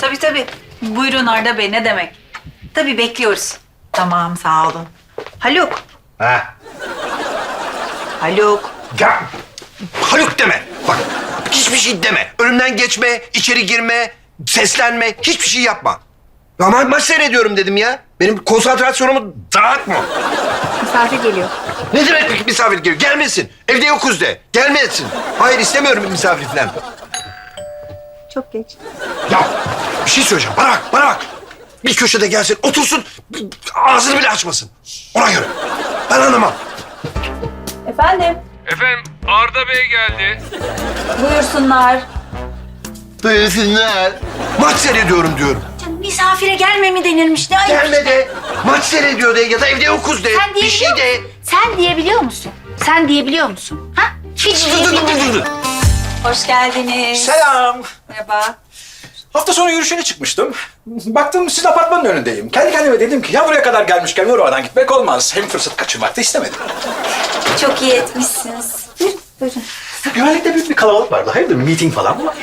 Tabii tabii. Buyurun Arda Bey ne demek? Tabii bekliyoruz. Tamam sağ olun. Haluk. Ha. Haluk. Ya Haluk deme. Bak hiçbir şey deme. Önümden geçme, içeri girme, seslenme, hiçbir şey yapma. Ya ma- maç seyrediyorum dedim ya. Benim konsantrasyonumu dağıtma. Misafir geliyor. Ne demek misafir geliyor? Gelmesin. Evde yokuz de. Gelmesin. Hayır istemiyorum misafir falan. Çok geç. Ya bir şey söyleyeceğim. Bana bak, bana bak. Bir köşede gelsin, otursun, ağzını bile açmasın. Ona göre. Ben anlamam. Efendim? Efendim Arda Bey geldi. Buyursunlar. Buyursunlar. Maç seyrediyorum diyorum. Canım, misafire gelme mi denilmiş? Ne ayıp Gelme işte. de. Maç seyrediyor de ya da evde yokuz de. Sen bir şey diyebiliyor de. musun? Sen diyebiliyor musun? Sen diyebiliyor musun? Ha? Hiç Dur, dur, dur, dur, dur. Hoş geldiniz. Selam. Merhaba. Hafta sonu yürüyüşüne çıkmıştım. Baktım sizin apartmanın önündeyim. Kendi kendime dedim ki ya buraya kadar gelmişken oradan gitmek olmaz. Hem fırsat kaçırmak da istemedim. Çok iyi etmişsiniz. Buyurun, buyurun. Güvenlikte büyük bir kalabalık vardı. Hayırdır meeting falan mı var?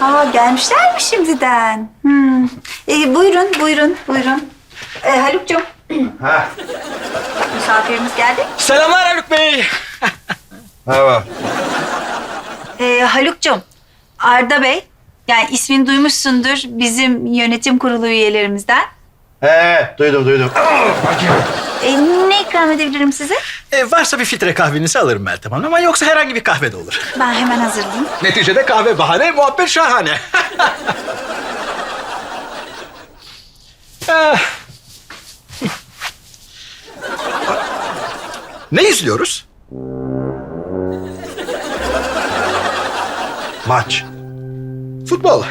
Aa, gelmişler mi şimdiden? Hmm. Ee, buyurun, buyurun, buyurun. Ee, Haluk'cum, Ha. misafirimiz geldi. Selamlar Haluk Bey. Merhaba. Ee, Haluk'cum, Arda Bey, yani ismini duymuşsundur bizim yönetim kurulu üyelerimizden. He, duydum, duydum. Ee, ne ikram edebilirim size? E, varsa bir filtre kahvenizi alırım Meltem Hanım ama yoksa herhangi bir kahve de olur. Ben hemen hazırlayayım. Neticede kahve bahane, muhabbet şahane. Ah. ne izliyoruz? Maç. Futbol.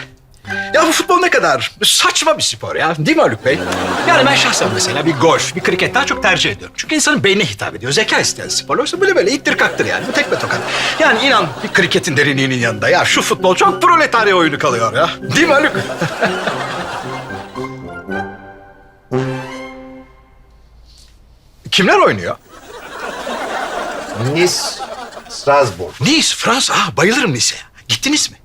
Ya bu futbol ne kadar saçma bir spor ya. Değil mi Haluk Bey? Yani ben şahsen mesela bir golf, bir kriket daha çok tercih ediyorum. Çünkü insanın beynine hitap ediyor. Zeka isteyen spor. Oysa böyle böyle ittir kaktır yani. Bu tekme tokat. Yani inan bir kriketin derinliğinin yanında ya şu futbol çok proletarya oyunu kalıyor ya. Değil mi Haluk? Kimler oynuyor? Nice, Strasbourg. Nice, Fransa. Ah, bayılırım Nice'e. Gittiniz mi?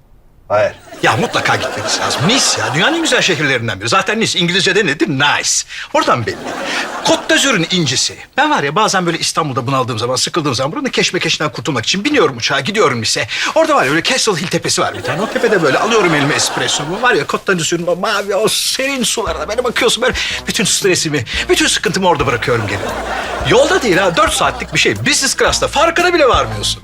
Hayır. Ya mutlaka gitmeniz lazım. Nice ya dünyanın en güzel şehirlerinden biri. Zaten Nice İngilizce'de nedir? Nice. Oradan belli. Côte d'Azur'un incisi. Ben var ya bazen böyle İstanbul'da bunaldığım zaman, sıkıldığım zaman buranın keşmekeşinden kurtulmak için biniyorum uçağa, gidiyorum Nice'e. Orada var ya böyle Castle Hill tepesi var bir tane. O tepede böyle alıyorum elime espressomu. Var ya Côte d'Azur'un o mavi, o serin sularına böyle bakıyorsun böyle bütün stresimi, bütün sıkıntımı orada bırakıyorum geri. Yolda değil ha, dört saatlik bir şey. Business class'ta farkına bile varmıyorsun.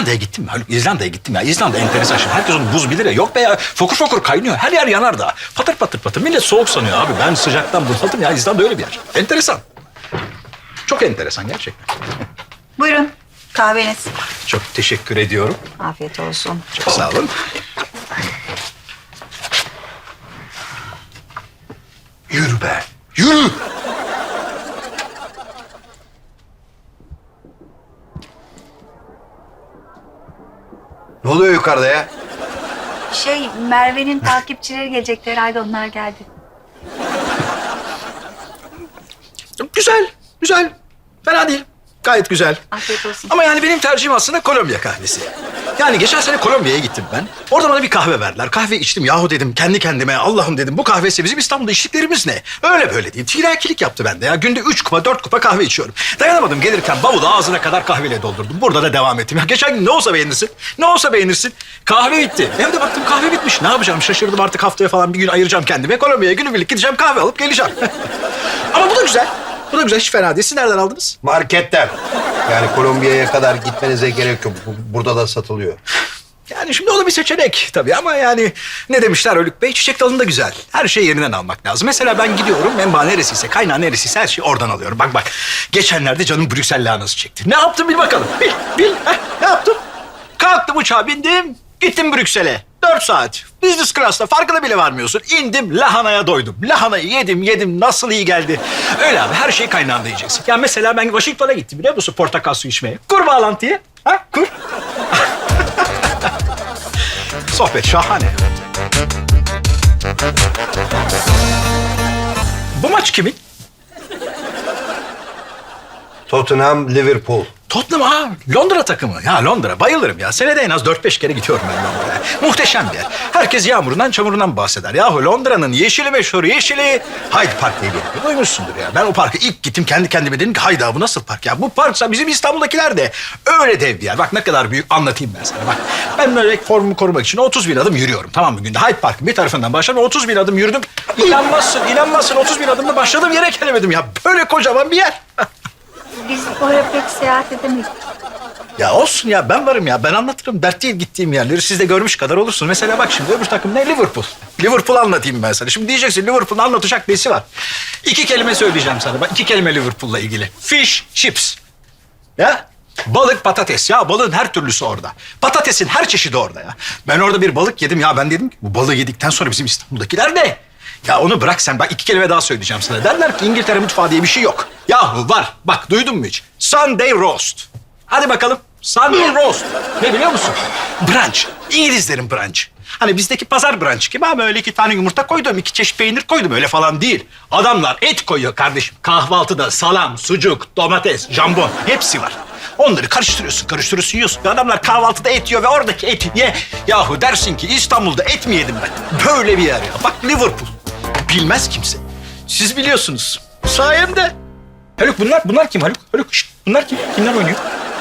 İzlanda'ya gittim mi? Haluk İzlanda'ya gittim ya. İzlanda enteresan şimdi. Herkes onu buz bilir ya. Yok be ya. Fokur fokur kaynıyor. Her yer yanar da. Patır patır patır. Millet soğuk sanıyor abi. Ben sıcaktan bunaldım ya. İzlanda öyle bir yer. Enteresan. Çok enteresan gerçekten. Buyurun, kahveniz. Çok teşekkür ediyorum. Afiyet olsun. Çok sağ olun. Yürü be. Yürü. Ne oluyor yukarıda ya? Şey, Merve'nin takipçileri gelecekti herhalde onlar geldi. Güzel. Güzel. Fena değil. Gayet güzel. Afiyet olsun. Ama yani benim tercihim aslında Kolombiya kahvesi. Yani geçen sene Kolombiya'ya gittim ben. Orada bana bir kahve verdiler. Kahve içtim. Yahu dedim kendi kendime Allah'ım dedim bu kahvesi bizim İstanbul'da içtiklerimiz ne? Öyle böyle değil. Tilakilik yaptı bende ya. Günde üç kupa dört kupa kahve içiyorum. Dayanamadım gelirken bavulu ağzına kadar kahveyle doldurdum. Burada da devam ettim. Ya geçen gün ne olsa beğenirsin. Ne olsa beğenirsin. Kahve bitti. Evde baktım kahve bitmiş. Ne yapacağım? Şaşırdım artık haftaya falan bir gün ayıracağım kendime. Kolombiya'ya günübirlik gideceğim kahve alıp geleceğim. Ama bu da güzel. Bu da güzel. Hiç fena değil. Siz nereden aldınız? Marketten. Yani Kolombiya'ya kadar gitmenize gerek yok. Bu- Burada da satılıyor. Yani şimdi o da bir seçenek tabii ama yani ne demişler Ölük Bey? Çiçek dalında güzel. Her şeyi yerinden almak lazım. Mesela ben gidiyorum menba neresiyse, kaynağı neresiyse her şeyi oradan alıyorum. Bak bak geçenlerde canım Brüksel lahanası çekti. Ne yaptım bil bakalım. Bil, bil. Heh, ne yaptım? Kalktım uçağa bindim, gittim Brüksel'e. Dört saat. Business class'ta farkına bile varmıyorsun. İndim lahanaya doydum. Lahanayı yedim yedim nasıl iyi geldi. Öyle abi her şeyi kaynağında yiyeceksin. Ya mesela ben Washington'a gittim biliyor musun portakal suyu içmeye. Kur bağlantıyı. Ha kur. Sohbet şahane. Bu maç kimin? Tottenham, Liverpool. Tottenham ha Londra takımı. Ya Londra bayılırım ya. Senede en az 4-5 kere gidiyorum ben Londra'ya. Muhteşem bir yer. Herkes yağmurundan çamurundan bahseder. Yahu Londra'nın yeşili meşhur yeşili. Hyde Park diye bir yer. Duymuşsundur ya. Ben o parka ilk gittim kendi kendime dedim ki hayda bu nasıl park ya? Bu parksa bizim İstanbul'dakiler de öyle dev bir yer. Bak ne kadar büyük anlatayım ben sana. Bak ben böyle formumu korumak için 30 bin adım yürüyorum tamam mı günde? Hyde Park'ın bir tarafından başladım 30 bin adım yürüdüm. İnanmazsın inanmazsın 30 bin adımda başladım yere gelemedim ya. Böyle kocaman bir yer. Biz oraya pek seyahat edemedik. Ya olsun ya ben varım ya ben anlatırım. Dert değil gittiğim yerleri siz de görmüş kadar olursunuz. Mesela bak şimdi öbür takım ne Liverpool. Liverpool anlatayım ben sana. Şimdi diyeceksin Liverpool'un anlatacak nesi var? İki kelime söyleyeceğim sana. Bak iki kelime Liverpool'la ilgili. Fish, chips. Ya balık patates ya balığın her türlüsü orada. Patatesin her çeşidi orada ya. Ben orada bir balık yedim ya ben dedim ki bu balığı yedikten sonra bizim İstanbul'dakiler ne? Ya onu bırak sen bak iki kelime daha söyleyeceğim sana. Derler ki İngiltere mutfağı diye bir şey yok. Yahu var bak duydun mu hiç? Sunday roast. Hadi bakalım. Sunday roast. Ne biliyor musun? Brunch. İngilizlerin brunch. Hani bizdeki pazar brunch gibi ama öyle iki tane yumurta koydum, iki çeşit peynir koydum öyle falan değil. Adamlar et koyuyor kardeşim. Kahvaltıda salam, sucuk, domates, jambon hepsi var. Onları karıştırıyorsun, karıştırıyorsun, yiyorsun. Adamlar kahvaltıda et yiyor ve oradaki eti ye. Yahu dersin ki İstanbul'da et mi yedim ben? Böyle bir yer ya. Bak Liverpool. Bilmez kimse. Siz biliyorsunuz. Sayemde. Haluk bunlar, bunlar kim Haluk? Haluk şşt, bunlar kim? Kimler oynuyor?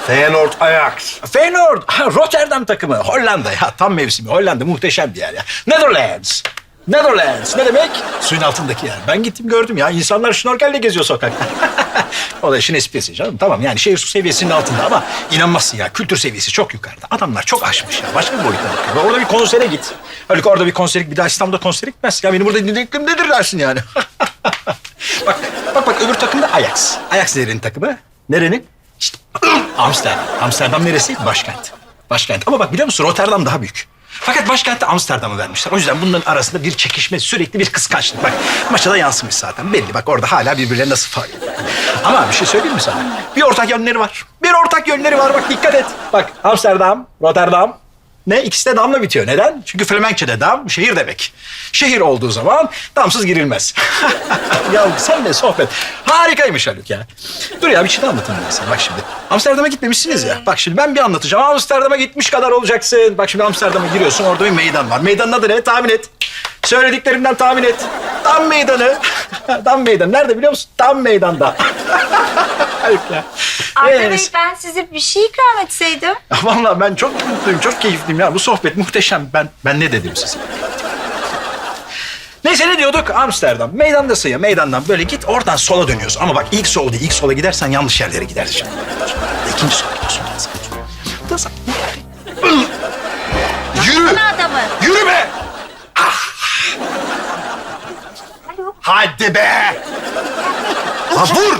Feyenoord Ajax. Feyenoord, ha, Rotterdam takımı. Hollanda ya tam mevsimi. Hollanda muhteşem bir yer ya. Netherlands. Netherlands ne demek? Suyun altındaki yer. Ben gittim gördüm ya. İnsanlar şnorkelle geziyor sokakta. o da işin esprisi canım. Tamam yani şehir su seviyesinin altında ama inanmazsın ya. Kültür seviyesi çok yukarıda. Adamlar çok aşmış ya. Başka bir boyuta bakıyor. Orada bir konsere git. Haluk orada bir konsere bir daha İstanbul'da konsere gitmez. Ya benim burada dinlediklerim nedir dersin yani. bak bak bak öbür takım da Ajax. Ajax nerenin takımı? Nerenin? İşte Amsterdam. Amsterdam neresi? Başkent. Başkent. Ama bak biliyor musun Rotterdam daha büyük. Fakat başkentte Amsterdam'ı vermişler. O yüzden bunların arasında bir çekişme, sürekli bir kıskançlık. Bak maça da yansımış zaten. Belli bak orada hala birbirlerine nasıl ediyor. Ama bir şey söyleyeyim mi sana? Bir ortak yönleri var. Bir ortak yönleri var bak dikkat et. Bak Amsterdam, Rotterdam. Ne? İkisi de damla bitiyor. Neden? Çünkü Flemenkçe'de dam şehir demek. Şehir olduğu zaman damsız girilmez. ya sen de sohbet. Harikaymış Haluk ya. Dur ya bir şey de anlatayım ben sana. Bak şimdi. Amsterdam'a gitmemişsiniz ya. Bak şimdi ben bir anlatacağım. Amsterdam'a gitmiş kadar olacaksın. Bak şimdi Amsterdam'a giriyorsun. Orada bir meydan var. Meydanın adı ne? Tahmin et. Söylediklerimden tahmin et. Dam meydanı. Dam meydanı. Nerede biliyor musun? Dam meydanda. Haluk ya. Arda Yes. Bey ben size bir şey ikram etseydim. Ya Vallahi ben çok mutluyum, çok keyifliyim ya. Bu sohbet muhteşem. Ben ben ne dedim size? Neyse ne diyorduk? Amsterdam. Meydandasın ya. Meydandan böyle git oradan sola dönüyorsun. Ama bak ilk sol değil. ilk sola gidersen yanlış yerlere gidersin. İkinci sola gidiyorsun. Ondan sağa- Yürü! Bana adamı. Yürü be! Alo. Hadi be! Ha vur!